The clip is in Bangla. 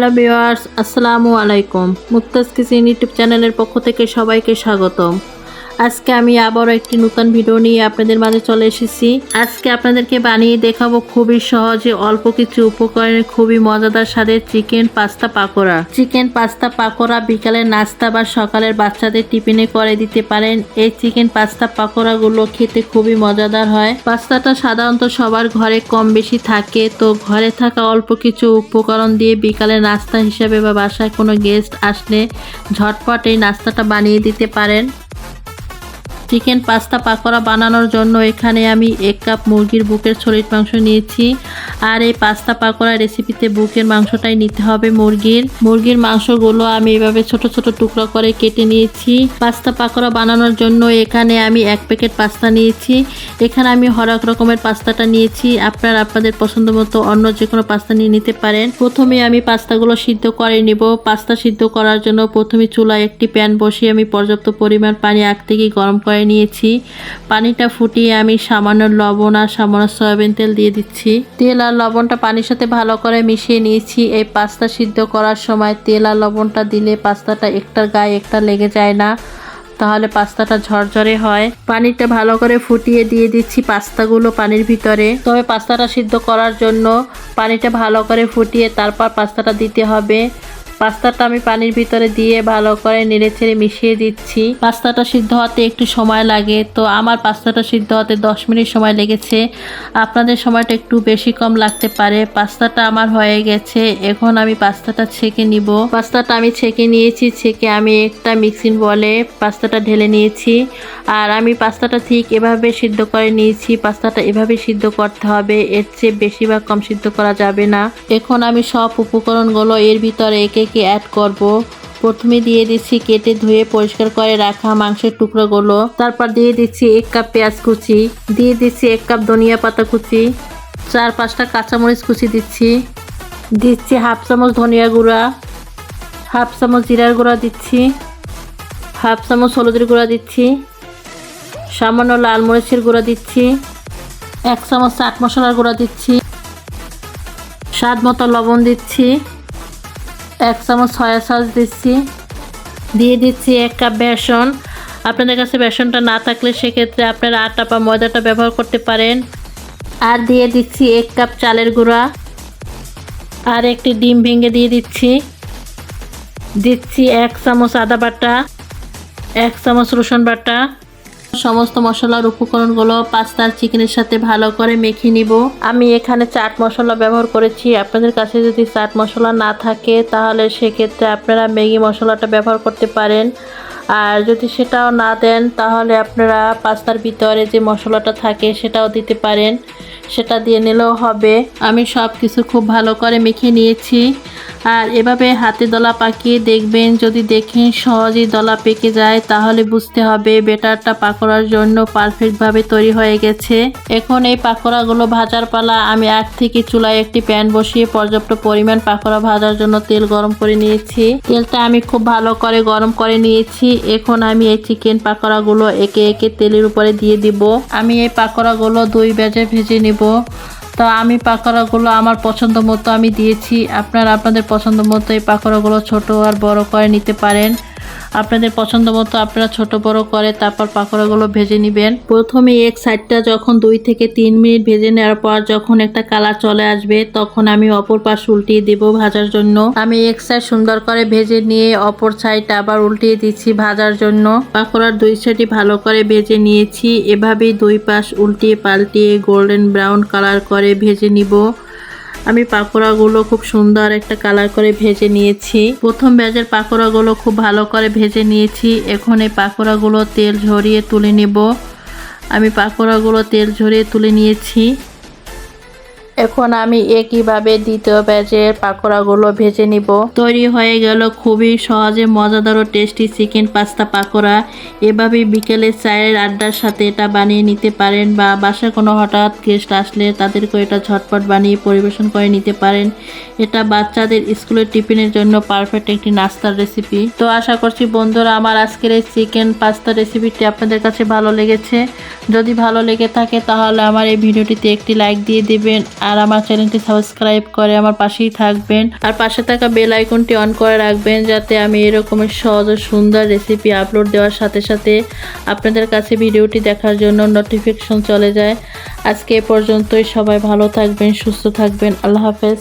হ্যালো বিওয়ার্স আসসালামু আলাইকুম মুক্তাজ কিসিন ইউটিউব চ্যানেলের পক্ষ থেকে সবাইকে স্বাগতম। আজকে আমি আবারও একটি নতুন ভিডিও নিয়ে আপনাদের মাঝে চলে এসেছি। আজকে আপনাদেরকে বানিয়ে দেখাবো খুবই সহজে অল্প কিছু উপকরণে খুবই মজাদার স্বাদের chicken pasta pakora. Chicken pasta pakora বিকালের নাস্তা বা সকালের বাচ্চাদের টিফিনে করে দিতে পারেন। এই চিকেন পাস্তা পাকোড়াগুলো খেতে খুবই মজাদার হয়। পাস্তাটা সাধারণত সবার ঘরে কম বেশি থাকে, তো ঘরে থাকা অল্প কিছু উপকরণ দিয়ে বিকালে নাস্তা হিসেবে বা বাসায় কোনো গেস্ট আসলে ঝটপট এই নাস্তাটা বানিয়ে দিতে পারেন। চিকেন পাস্তা পাকোড়া বানানোর জন্য এখানে আমি এক কাপ মুরগির বুকের শরীর মাংস নিয়েছি। আর এই পাস্তা পাকোড়া রেসিপিতে বুকের মাংসটাই নিতে হবে মুরগির। মুরগির মাংসগুলো আমি এভাবে ছোট ছোট টুকরো করে কেটে নিয়েছি। পাস্তা পাকোড়া বানানোর জন্য এখানে আমি এক প্যাকেট পাস্তা নিয়েছি। এখানে আমি হরেক রকমের পাস্তাটা নিয়েছি। আপনার আপনাদের পছন্দ মতো অন্য যে কোনো পাস্তা নিয়ে নিতে পারেন। প্রথমে আমি পাস্তাগুলো সিদ্ধ করে নিব। পাস্তা সিদ্ধ করার জন্য প্রথমে চুলায় একটি প্যান বসিয়ে আমি পর্যাপ্ত পরিমাণ পানি আগ থেকে গরম করে নিয়েছি। পানিটা ফুটিয়ে আমি সামান্য লবণ আর সামান্য সয়াবিন তেল দিয়ে দিচ্ছি। তেল আর লবণটা পানির সাথে ভালো করে মিশিয়ে নিয়েছি। এই পাস্তা সিদ্ধ করার সময় তেল আর লবণটা দিলে পাস্তাটা একটার গায়ে একটা লেগে যায় না। তাহলে পাস্তাটা ঝরঝরে হয়। পানিটা ভালো করে ফুটিয়ে দিয়ে দিচ্ছি পাস্তাগুলো পানির ভিতরে। তবে পাস্তাটা সিদ্ধ করার জন্য পানিটা ভালো করে ফুটিয়ে তারপর পাস্তাটা দিতে হবে। পাস্তাটা আমি পানির ভিতরে দিয়ে ভালো করে নেড়েচেড়ে মিশিয়ে দিচ্ছি। পাস্তাটা সিদ্ধ হতে একটু সময় লাগে, তো আমার পাস্তাটা সিদ্ধ হতে দশ মিনিট সময় লেগেছে। আপনাদের সময়টা একটু বেশি কম লাগতে পারে। পাস্তাটা আমার হয়ে গেছে, এখন আমি পাস্তাটা ছেঁকে নিব। পাস্তাটা আমি ছেঁকে নিয়েছি, ছেঁকে আমি একটা মিক্সিং বলে পাস্তাটা ঢেলে নিয়েছি। আর আমি পাস্তাটা ঠিক এভাবে সিদ্ধ করে নিয়েছি, পাস্তাটা এভাবে সিদ্ধ করতে হবে, এর চেয়ে বেশি বা কম সিদ্ধ করা যাবে না। এখন আমি সব উপকরণগুলো এর ভিতরে একে একে অ্যাড করব। প্রথমে দিয়ে দিচ্ছি কেটে ধুয়ে পরিষ্কার করে রাখা মাংসের টুকরোগুলো। তারপর দিয়ে দিচ্ছি এক কাপ পেঁয়াজ কুচি। দিয়ে দিচ্ছি এক কাপ ধনিয়া পাতা কুচি। চার পাঁচটা কাঁচামরিচ কুচি দিচ্ছি। দিচ্ছি হাফ চামচ ধনিয়া গুঁড়া। হাফ চামচ জিরার গুঁড়া দিচ্ছি। হাফ চামচ হলুদের গুঁড়া দিচ্ছি। সামান্য লাল মরিচের গুঁড়া দিচ্ছি। এক চামচ চাট মশলার গুঁড়া দিচ্ছি। স্বাদ মতো লবণ দিচ্ছি। এক চামচ সয়া সস দিচ্ছি। দিয়ে দিচ্ছি এক কাপ বেসন। আপনাদের কাছে বেসনটা না থাকলে সেক্ষেত্রে আপনারা আটা বা ময়দাটা ব্যবহার করতে পারেন। আর দিয়ে দিচ্ছি এক কাপ চালের গুঁড়া। আর একটি ডিম ভেঙে দিয়ে দিচ্ছি। দিচ্ছি এক চামচ আদা বাটা, এক চামচ রসুন বাটা। সমস্ত মশলার উপকরণগুলো পাস্তা আর চিকেনের সাথে ভালো করে মেখে নিব। আমি এখানে চাট মশলা ব্যবহার করেছি। আপনাদের কাছে যদি চাট মশলা না থাকে, তাহলে সেক্ষেত্রে আপনারা ম্যাগি মশলাটা ব্যবহার করতে পারেন। আর যদি সেটাও না দেন, তাহলে আপনারা পাস্তার ভিতরে যে মশলাটা থাকে, সেটাও দিতে পারেন। সেটা দিয়ে নিলেও হবে। আমি সব কিছু খুব ভালো করে মেখে নিয়েছি। আর এভাবে হাতে দলা পাকিয়ে দেখবেন, যদি দেখেন সহজেই দলা পেকে যায়, তাহলে বুঝতে হবে বেটারটা পাকোড়ার জন্য পারফেক্টভাবে তৈরি হয়ে গেছে। এখন এই পাকোড়াগুলো ভাজার পালা আমি আগ থেকে চুলায় একটি প্যান বসিয়ে পর্যাপ্ত পরিমাণ পাকোড়া ভাজার জন্য তেল গরম করে নিয়েছি। তেলটা আমি খুব ভালো করে গরম করে নিয়েছি। এখন আমি এই চিকেন পাকোড়াগুলো একে একে তেলের উপরে দিয়ে দিব। আমি এই পাকোড়াগুলো দুই বেজে ভেজে নিব। তো আমি পাকোড়াগুলো আমার পছন্দ মতো আমি দিয়েছি। আপনারা আপনাদের পছন্দ মতো এই পাকোড়াগুলো ছোটো আর বড় করে নিতে পারেন। আপনাদের পছন্দ মতো আপনারা ছোট বড় করে তারপর পাকোড়াগুলো ভেজে নেবেন। প্রথমে এক সাইডটা যখন দুই থেকে তিন মিনিট ভেজে নেওয়ার পর যখন একটা কালার চলে আসবে, তখন আমি অপর পাশ উল্টিয়ে দেব ভাজার জন্য। আমি এক সাইড সুন্দর করে ভেজে নিয়ে অপর সাইড আবার উল্টিয়ে দিচ্ছি ভাজার জন্য। পাকোড়ার দুই সাইডই ভালো করে ভেজে নিয়েছি। এভাবেই দুই পাশ উল্টিয়ে পাল্টিয়ে গোল্ডেন ব্রাউন কালার করে ভেজে নিব। আমি পাকোড়াগুলো খুব সুন্দর একটা কালার করে ভেজে নিয়েছি। প্রথম ব্যাজের পাকোড়াগুলো খুব ভালো করে ভেজে নিয়েছি। এখন এই পাকোড়াগুলো তেল ঝরিয়ে তুলে নেব। আমি পাকোড়াগুলো তেল ঝরিয়ে তুলে নিয়েছি। এখন আমি একইভাবে দ্বিতীয় ব্যাচের পাকোড়াগুলো ভেজে নিব? তৈরি হয়ে গেল খুবই সহজে, মজাদার ও টেস্টি চিকেন পাস্তা পাকোড়া। এভাবে বিকেলে চায়ের আড্ডার সাথে এটা বানিয়ে নিতে পারেন বা বাসায় কোনো হঠাৎ গেস্ট আসলে তাদেরকে এটা ঝটপট বানিয়ে পরিবেশন করে নিতে পারেন। এটা বাচ্চাদের স্কুলের টিফিনের জন্য পারফেক্ট একটি নাস্তার রেসিপি তো আশা করছি বন্ধুরা, আমার আজকের এই চিকেন পাস্তা রেসিপিটি আপনাদের কাছে ভালো লেগেছে। যদি ভালো লেগে থাকে তাহলে আমার এই ভিডিওটিতে একটি লাইক দিয়ে দিবেন। আর আমার চ্যানেলটি সাবস্ক্রাইব করে আমার পাশেই থাকবেন। আর পাশে থাকা বেল আইকনটি অন করে রাখবেন যাতে আমি এরকমের সহজ ও সুন্দর রেসিপি আপলোড দেওয়ার সাথে সাথে আপনাদের কাছে ভিডিওটি দেখার জন্য নোটিফিকেশন চলে যায়। আজকে এ পর্যন্তই। সবাই ভালো থাকবেন, সুস্থ থাকবেন। আল্লাহ হাফেজ।